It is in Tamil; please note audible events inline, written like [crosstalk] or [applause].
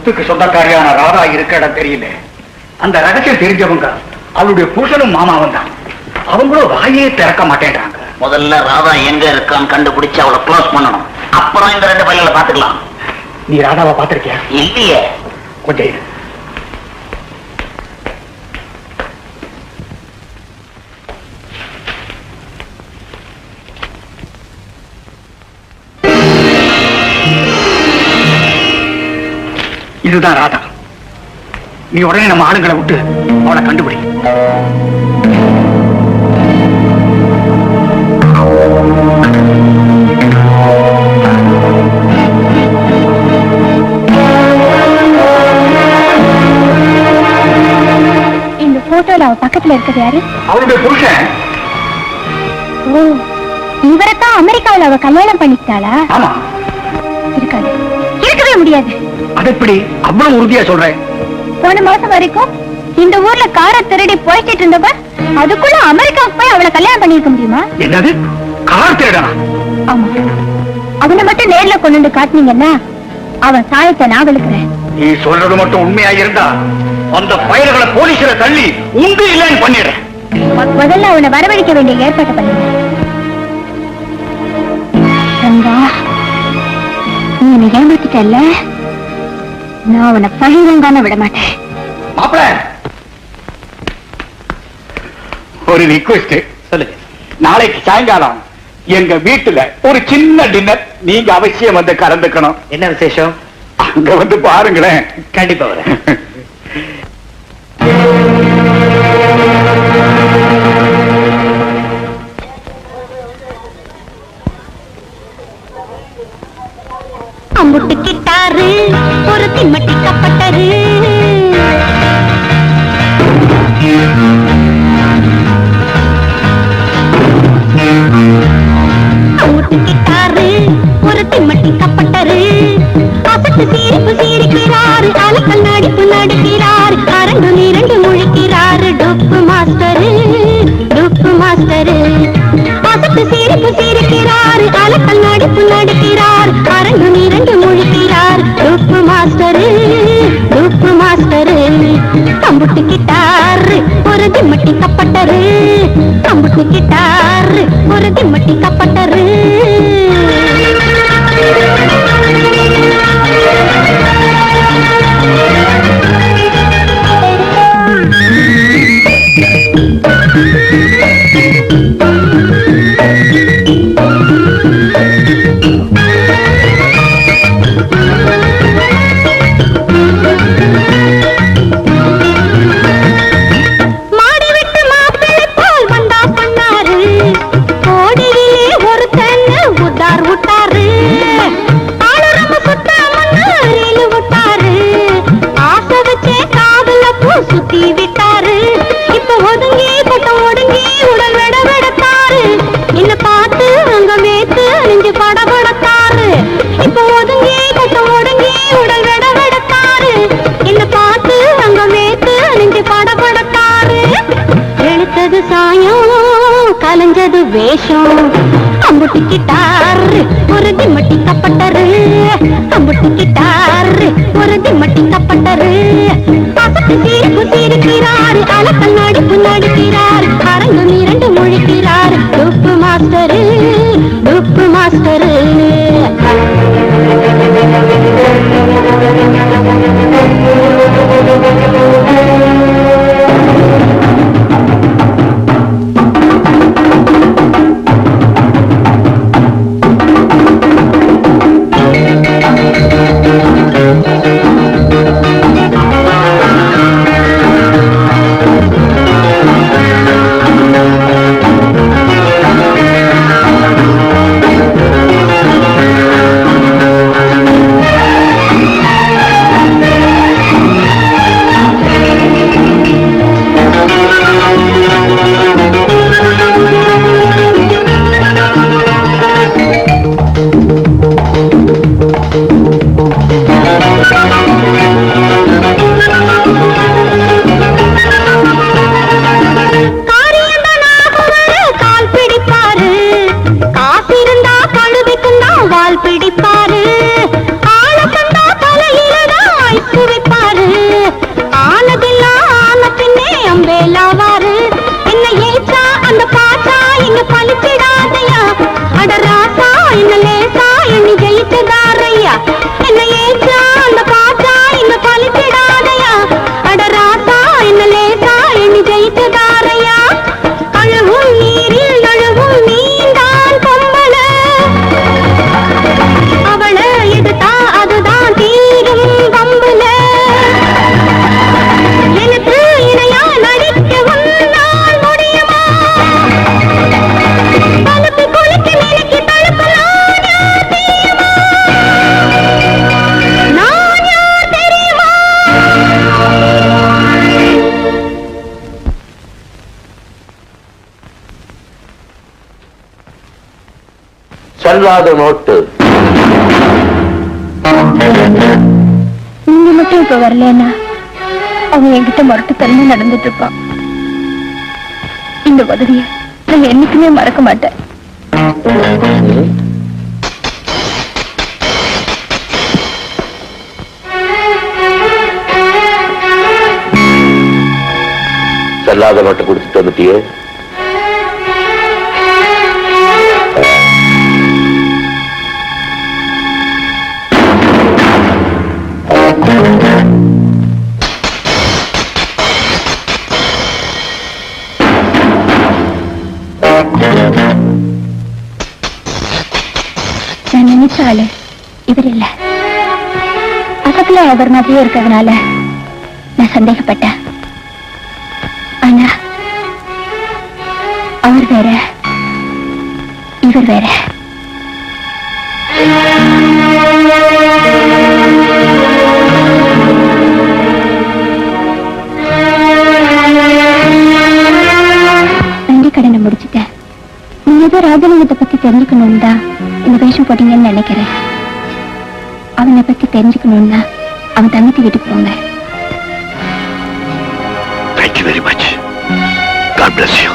சொத்துக்கு சொந்தக்காரியான ராதா இருக்க இடம் தெரியல. அந்த ரகசியம் தெரிஞ்சவங்க அவளுடைய புருஷனும் மாமாவும் தான். அவங்களும் வாயே திறக்க மாட்டேன்றாங்க. முதல்ல ராதா எங்க இருக்கான்னு கண்டுபிடிச்சு அவளை க்ளோஸ் பண்ணணும். அப்புறம் இந்த ரெண்டு பையங்களை பாத்துக்கலாம் நீ ராதாவை பார்த்திருக்கியா? இல்லையே. கொஞ்சம் இதுதான் ராதா. நீ உடனே நம்ம ஆளுங்களை விட்டு அவளை கண்டுபிடி. இந்த போட்டோல அவ பக்கத்துல இருக்கிறது யாரு? அவளுடைய புருஷன். ஓ இவரைத்தான் அமெரிக்காவுல அவ கல்யாணம் பண்ணிக்கிட்டாளா? ஆமா. இருக்காது. இருக்கவே முடியாது. அது எப்படி அவ்வளவு உறுதியா சொல்றேன். போன மாசம் வரைக்கும் இந்த ஊர்ல காரை திருடி போயிட்டு இருந்தவ அதுக்குள்ள அமெரிக்காவுக்கு போய் அவளை கல்யாணம் பண்ணிருக்க முடியுமா? என்னது? கார் திருடனா? ஆமா. அவனை மட்டும் நேர்ல கொண்டு வந்து காட்டுனீங்கன்னா அவன் சாயத்தை நான் விழுக்கிறேன் நீ சொல்றது மட்டும் உண்மையா இருந்தா அந்த பயல்களை போலீஸ்ல தள்ளி உண்டு இல்லைன்னு பண்ணிடுறேன் முதல்ல அவனை வரவழைக்க வேண்டிய ஏற்பாட்டை பண்ணுங்க. ஏமாத்திட்டல்ல? நான் அவனை பழிவங்காம விட மாட்டேன். மாப்பிள! ஒரு ரிக்வெஸ்ட் சொல்லுங்க. நாளைக்கு சாயங்காலம் எங்க வீட்டுல ஒரு சின்ன டின்னர் நீங்க அவசியம் வந்து கலந்துக்கணும். என்ன விசேஷம்? அங்க வந்து பாருங்களேன். கண்டிப்பா வரேன். [laughs] சீரிக்கிறாரு அலக்கல் நடிப்பு நடிக்கிறார். அரங்கு இரண்டு முழிக்கிறார். ரூப்பு மாஸ்டரு ரூப்பு மாஸ்டரு கம்புட்டு கிட்டாரு ஒரு திம்மட்டி கப்பட்டரு கம்புட்டு கிட்டார் வேஷம். அம்புட்டு கிட்டார் ஒரு திம்மட்டி கப்பட்டரு. அம்புட்டு கிட்டார் ஒரு திம்மட்டி கப்பட்டரு. பசத்து சீருக்கு சீருக்கிறார் அலக்கல் நடிப்பு நடிக்கிறார் அரங்கு இரண்டு முழிக்கிறார் டொப்பு மாஸ்டரு. பிடிப்பாரு. ஆள கண்டா பல இலதாய் குவிப்பாரு ஆனதெல்லாம் ஆன பின்னே அம்பேலாவாரு. என்ன ஏச்சா அந்த பாச்சா இங்க பழிச்சிடாதையா அட ராசா என்ன லேசா எண்ணி ஜெயிச்சதாரையா செல்லாத நோட்டு. நீங்க மட்டும் இப்ப வரலன்னா அவன் என்கிட்ட மறுத்து தரமா நடந்துட்டு இருப்பான் இந்த உதவிய நான் என்னைக்குமே மறக்க மாட்டேன். செல்லாத நோட்டை கொடுத்துட்டு வந்துட்டியே? மாதிரி இல்ல பக்கத்துல அவர் மாதிரியே இருக்கிறதுனால நான் சந்தேகப்பட்டேன். ஆனா அவர் வேற இவர் வேற. நன்றி கடனை முடிச்சிட்டேன். நீங்க ஏதோ ராஜலிங்கத்தை பத்தி தெரிஞ்சுக்கணும்னு தான் இந்த வேஷம் போட்டீங்கன்னு நினைக்கிறேன். அவனை பத்தி தெரிஞ்சுக்கணும்னா அவன் தங்கச்சி வீட்டுக்கு போங்க. Thank you very much God bless you